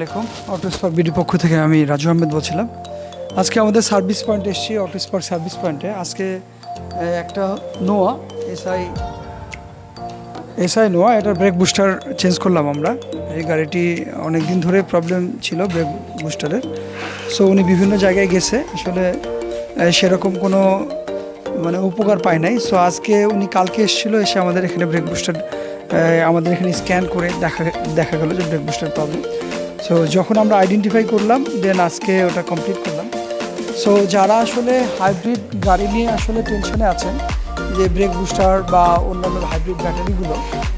আলাইকুম। Auto spark BD পক্ষ থেকে আমি রাজু আহমেদ বলছিলাম। আজকে আমাদের সার্ভিস পয়েন্টে এসেছি অটো স্পার্ক সার্ভিস পয়েন্টে। আজকে একটা নোয়া, এসআই এসআই নোয়া, এটার ব্রেক বুস্টার চেঞ্জ করলাম আমরা। এই গাড়িটি অনেক দিন ধরে প্রবলেম ছিল ব্রেক বুস্টারের সো উনি বিভিন্ন জায়গায় গেছে। আসলে সেরকম কোনো মানে উপকার পায় নাই। সো আজকে উনি কালকে এসেছিল, এসে আমাদের এখানে ব্রেক বুস্টার আমাদের এখানে স্ক্যান করে দেখা দেখা গেলো যে ব্রেক বুস্টার প্রবলেম সো যখন আমরা আইডেন্টিফাই করলাম দেন আজকে ওটা কমপ্লিট করলাম। সো যারা আসলে হাইব্রিড গাড়ি নিয়ে আসলে টেনশনে আছেন, যে ব্রেক বুস্টার বা অন্যান্য হাইব্রিড ব্যাটারিগুলো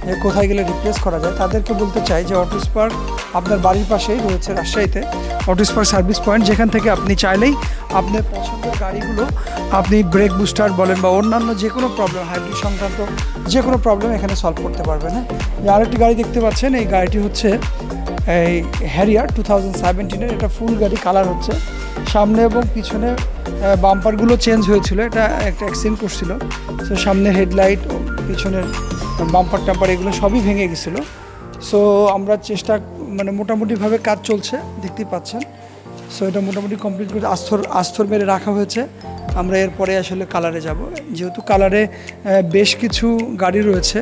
যে কোথায় গেলে রিপ্লেস করা যায়, তাদেরকে বলতে চাই যে অটো স্পার্ক আপনার বাড়ির পাশেই রয়েছে রাজশাহীতে। অটো স্পার্ক সার্ভিস পয়েন্ট যেখান থেকে আপনি চাইলেই আপনার পছন্দের গাড়িগুলো আপনি ব্রেক বুস্টার বলেন বা অন্যান্য যে কোনো প্রবলেম হাইব্রিড সংক্রান্ত যে কোনো প্রবলেম এখানে সলভ করতে পারবেন হ্যাঁ? আরেকটি গাড়ি দেখতে পাচ্ছেন, এই গাড়িটি হচ্ছে এই হ্যারিয়ার টু থাউজেন্ড সেভেন্টিনের এটা ফুল গাড়ি কালার হচ্ছে। সামনে এবং পিছনে বাম্পারগুলো চেঞ্জ হয়েছিল। এটা একটা অ্যাক্সিডেন্ট করছিল। সো সামনে হেডলাইট পিছনের বাম্পার টাম্পার এগুলো সবই ভেঙে গেছিল। সো আমরা চেষ্টা মানে মোটামুটিভাবে কাজ চলছে, দেখতেই পাচ্ছেন। সো এটা মোটামুটি কমপ্লিট করে আস্তর আস্তর মেরে রাখা হয়েছে। আমরা এরপরে আসলে কালারে যাব। যেহেতু কালারে বেশ কিছু গাড়ি রয়েছে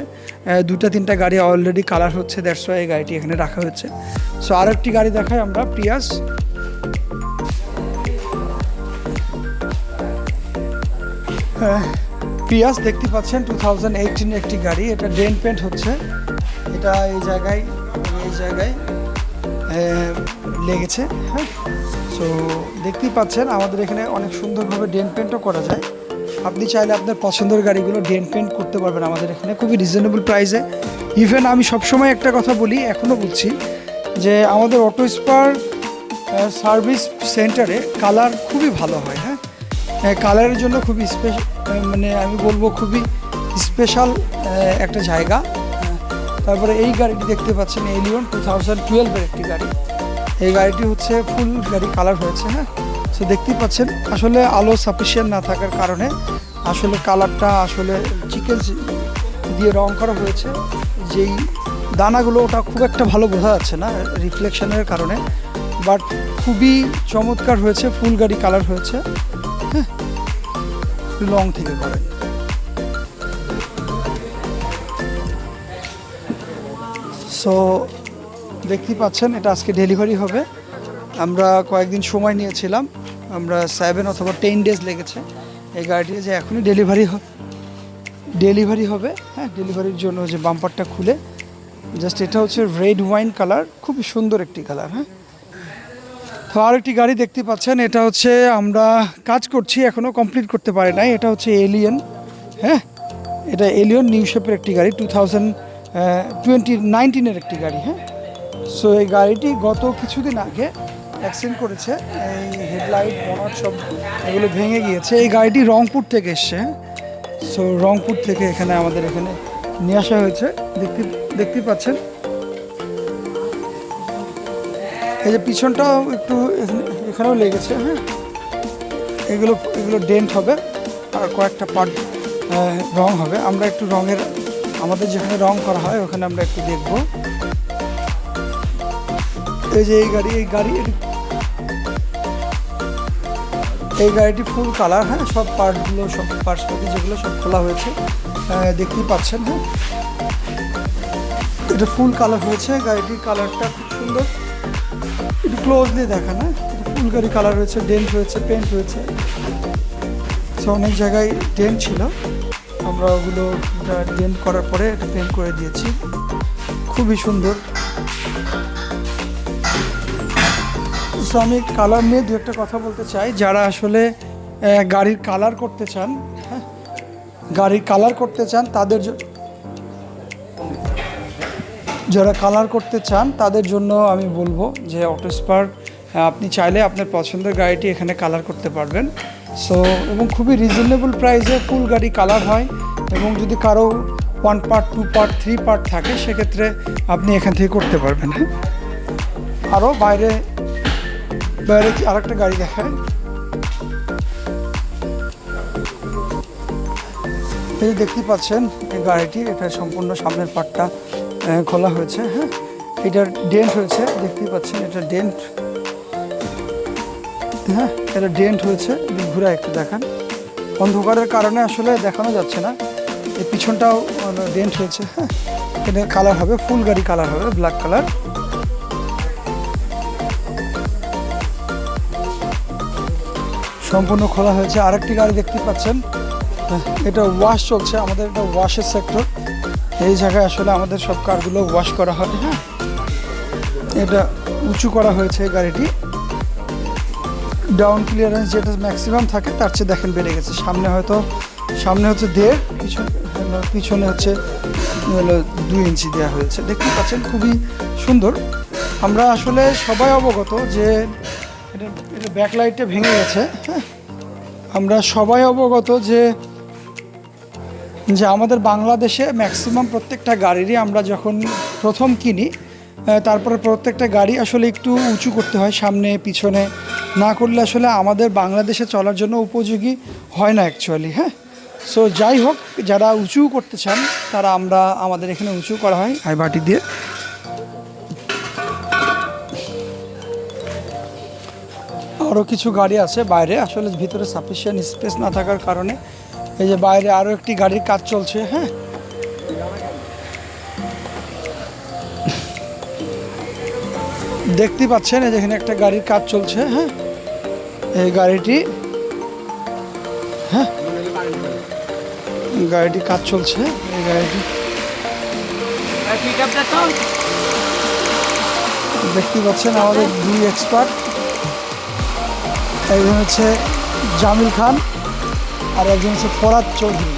দুটা তিনটা গাড়ি অলরেডি কালার হচ্ছে দেড়শো এই গাড়িটি এখানে রাখা হয়েছে। সো আরেকটি গাড়ি দেখাই আমরা প্রিয়াস প্রিয়াস দেখতে পাচ্ছেন টু থাউজেন্ড একটি গাড়ি, এটা ড্রেন পেন্ট হচ্ছে। এটা এই জায়গায় এই জায়গায় লেগেছে হ্যাঁ। সো দেখতেই পাচ্ছেন, আমাদের এখানে অনেক সুন্দরভাবে ডেন পেন্টও করা যায়। আপনি চাইলে আপনার পছন্দের গাড়িগুলো ডেন পেন্ট করতে পারবেন আমাদের এখানে, খুবই রিজনেবল প্রাইসে ইভেন আমি সবসময় একটা কথা বলি এখনও বলছি, যে আমাদের অটো স্পার সার্ভিস সেন্টারে কালার খুবই ভালো হয় হ্যাঁ? কালারের জন্য খুবই স্পেশাল মানে আমি বলব খুবই স্পেশাল একটা জায়গা। তারপরে এই গাড়িটি দেখতে পাচ্ছেন এলিয়ন টু থাউজেন্ড টুয়েলভের একটি গাড়ি। এই গাড়িটি হচ্ছে ফুল গাড়ি কালার হয়েছে হ্যাঁ? সো দেখতেই পাচ্ছেন, আসলে আলো সাফিসিয়েন্ট না থাকার কারণে আসলে কালারটা আসলে চিকেন দিয়ে রং করা হয়েছে। যেই দানাগুলো, ওটা খুব একটা ভালো বোঝা যাচ্ছে না রিফ্লেকশনের কারণে। বাট খুবই চমৎকার হয়েছে, ফুল গাড়ি কালার হয়েছে হ্যাঁ? লং থেকে করেন সো দেখতেই পাচ্ছেন, এটা আজকে ডেলিভারি হবে। আমরা কয়েকদিন সময় নিয়েছিলাম, আমরা সেভেন অথবা টেন ডেজ লেগেছে। এই গাড়িটি যে এখনই ডেলিভারি ডেলিভারি হবে হ্যাঁ ডেলিভারির জন্য যে বাম্পারটা খুলে জাস্ট এটা হচ্ছে রেড ওয়াইন কালার খুবই সুন্দর একটি কালার হ্যাঁ। তো আর একটি গাড়ি দেখতে পাচ্ছেন, এটা হচ্ছে আমরা কাজ করছি এখনও কমপ্লিট করতে পারি নাই, এটা হচ্ছে এলিয়ন হ্যাঁ। এটা এলিয়ন নিউ শেপের একটি গাড়ি টু থাউজেন্ড টোয়েন্টি নাইনটিনের একটি গাড়ি হ্যাঁ। সো এই গাড়িটি গত কিছুদিন আগে অ্যাক্সিডেন্ট করেছে। এই হেডলাইট বনার সব এগুলো ভেঙে গিয়েছে। এই গাড়িটি রংপুর থেকে এসছে। সো রংপুর থেকে এখানে আমাদের এখানে নিয়ে আসা হয়েছে। দেখতে দেখতেই পাচ্ছেন? এই যে পিছনটাও একটু এখানে- এখানেও লেগেছে হ্যাঁ? এগুলো এগুলো ডেন্ট হবে আর কয়েকটা পার্ট রং হবে। আমরা একটু রঙের, আমাদের যেখানে রং করা হয়, ওখানে আমরা একটু দেখব। এই যে এই গাড়ি এই গাড়ি, এই গাড়িটি ফুল কালার হ্যাঁ সব পার্টগুলো সব পার্টসপাতি যেগুলো সব খোলা হয়েছে দেখতেই পাচ্ছেন হ্যাঁ। এটা ফুল কালার হয়েছে, গাড়িটির কালারটা খুব সুন্দর। একটু ক্লোজলি দেখা না ফুল গাড়ি কালার হয়েছে ডেন্ট হয়েছে পেন্ট হয়েছে। সো অনেক জায়গায় ডেন্ট ছিল। আমরা ওগুলো ডেন্ট করার পরে এটা পেন্ট করে দিয়েছি। খুবই সুন্দর। আমি কালার নিয়ে দু একটা কথা বলতে চাই। যারা আসলে গাড়ির কালার করতে চান হ্যাঁ গাড়ির কালার করতে চান, তাদের যারা কালার করতে চান, তাদের জন্য আমি বলব যে অটো স্পার্ক আপনি চাইলে আপনার পছন্দের গাড়িটি এখানে কালার করতে পারবেন। সো, এবং খুবই রিজনেবল প্রাইসে ফুল গাড়ি কালার হয় এবং যদি কারও one part, two part, three part থাকে, সেক্ষেত্রে আপনি এখান থেকে করতে পারবেন হ্যাঁ। আরও বাইরে বাইরে কি আরেকটা গাড়ি দেখায়? এই দেখতে পাচ্ছেন, এই গাড়িটি, এটা সম্পূর্ণ সামনের পাটটা খোলা হয়েছে হ্যাঁ? এটার ডেন্ট হয়েছে, দেখতেই পাচ্ছেন, এটা ডেন্ট। হ্যাঁ এটা ডেন্ট হয়েছে ঘুরে একটু দেখান। অন্ধকারের কারণে আসলে দেখানো যাচ্ছে না। এই পিছনটাও ডেন্ট হয়েছে হ্যাঁ? এটা কালার হবে, ফুল গাড়ি কালার হবে, ব্ল্যাক কালার। সম্পূর্ণ খোলা হয়েছে। আরেকটি গাড়ি দেখতে পাচ্ছেন। এটা ওয়াশ চলছে। আমাদের এটা ওয়াশের সেক্টর এই জায়গায় আসলে আমাদের সব কারগুলো ওয়াশ করা হয় হ্যাঁ? এটা উঁচু করা হয়েছে গাড়িটি। ডাউন ক্লিয়ারেন্স যেটা ম্যাক্সিমাম থাকে, তার চেয়ে দেখেন বেড়ে গেছে। সামনে হয়তো, সামনে হচ্ছে দেড়, পিছনে পিছনে হচ্ছে দুই ইঞ্চি দেওয়া হয়েছে। দেখতে পাচ্ছেন, খুবই সুন্দর। আমরা আসলে সবাই অবগত যে এটা এটা ব্যাকলাইটটা ভেঙে গেছে। হ্যাঁ আমরা সবাই অবগত যে যে আমাদের বাংলাদেশে ম্যাক্সিমাম প্রত্যেকটা গাড়িরই আমরা যখন প্রথম কিনি তারপরে প্রত্যেকটা গাড়ি আসলে একটু উঁচু করতে হয়, সামনে, পিছনে। না করলে আসলে আমাদের বাংলাদেশে চলার জন্য উপযোগী হয় না অ্যাকচুয়ালি হ্যাঁ? সো যাই হোক, যারা উঁচু করতে চান, তারা আমরা, আমাদের এখানে উঁচু করা হয়, আই বাটি দিয়ে। আরও কিছু গাড়ি আছে বাইরে। আসলে ভিতরে সাফিসিয়েন্ট স্পেস না থাকার কারণে এই যে বাইরে আরও একটি গাড়ির কাজ চলছে হ্যাঁ। দেখতে পাচ্ছেন এই যেখানে একটা গাড়ির কাজ চলছে হ্যাঁ। এই গাড়িটি হ্যাঁ। গাড়িটি কাজ চলছে এই গাড়িটি। দেখতে পাচ্ছেন আমাদের দুই এক্সপার্ট একজন হচ্ছে জামিল খান আর একজন হচ্ছে ফরাদ চৌধুরী।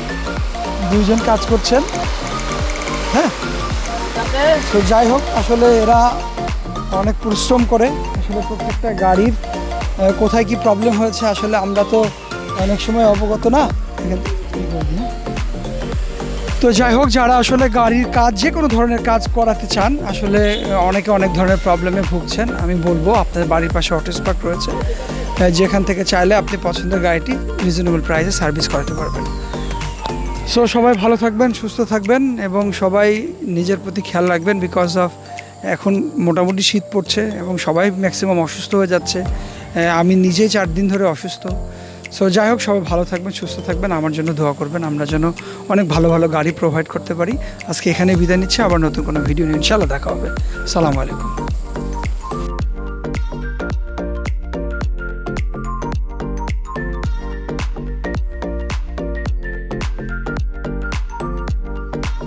দুইজন কাজ করছেন। হ্যাঁ। তো যাই হোক, আসলে এরা অনেক পরিশ্রম করে। আসলে প্রত্যেকটা গাড়ির কোথায় কি প্রবলেম হয়েছে, আসলে আমরা তো অনেক সময় অবগত না? তো যাই হোক, যারা আসলে গাড়ির কাজ, যে কোনো ধরনের কাজ করাতে চান, আসলে অনেকে অনেক ধরনের প্রবলেমে ভুগছেন। আমি বলব, আপনাদের বাড়ির পাশে অটো স্পার্ক রয়েছে। যেখান থেকে চাইলে আপনি পছন্দের গাড়িটি রিজনেবল প্রাইসে সার্ভিস করাতে পারবেন। সো সবাই ভালো থাকবেন, সুস্থ থাকবেন এবং সবাই নিজের প্রতি খেয়াল রাখবেন বিকজ অফ এখন মোটামুটি শীত পড়ছে এবং সবাই ম্যাক্সিমাম অসুস্থ হয়ে যাচ্ছে। আমি নিজেই চার দিন ধরে অসুস্থ। সো যাই হোক, সবাই ভালো থাকবেন, সুস্থ থাকবেন, আমার জন্য দোয়া করবেন, আমরা যেন অনেক ভালো ভালো গাড়ি প্রোভাইড করতে পারি। আজকে এখানে বিদায় নিচ্ছে, আবার নতুন কোনো ভিডিও নিয়ে ইনশাল্লাহ দেখা হবে। সালামু আলাইকুম।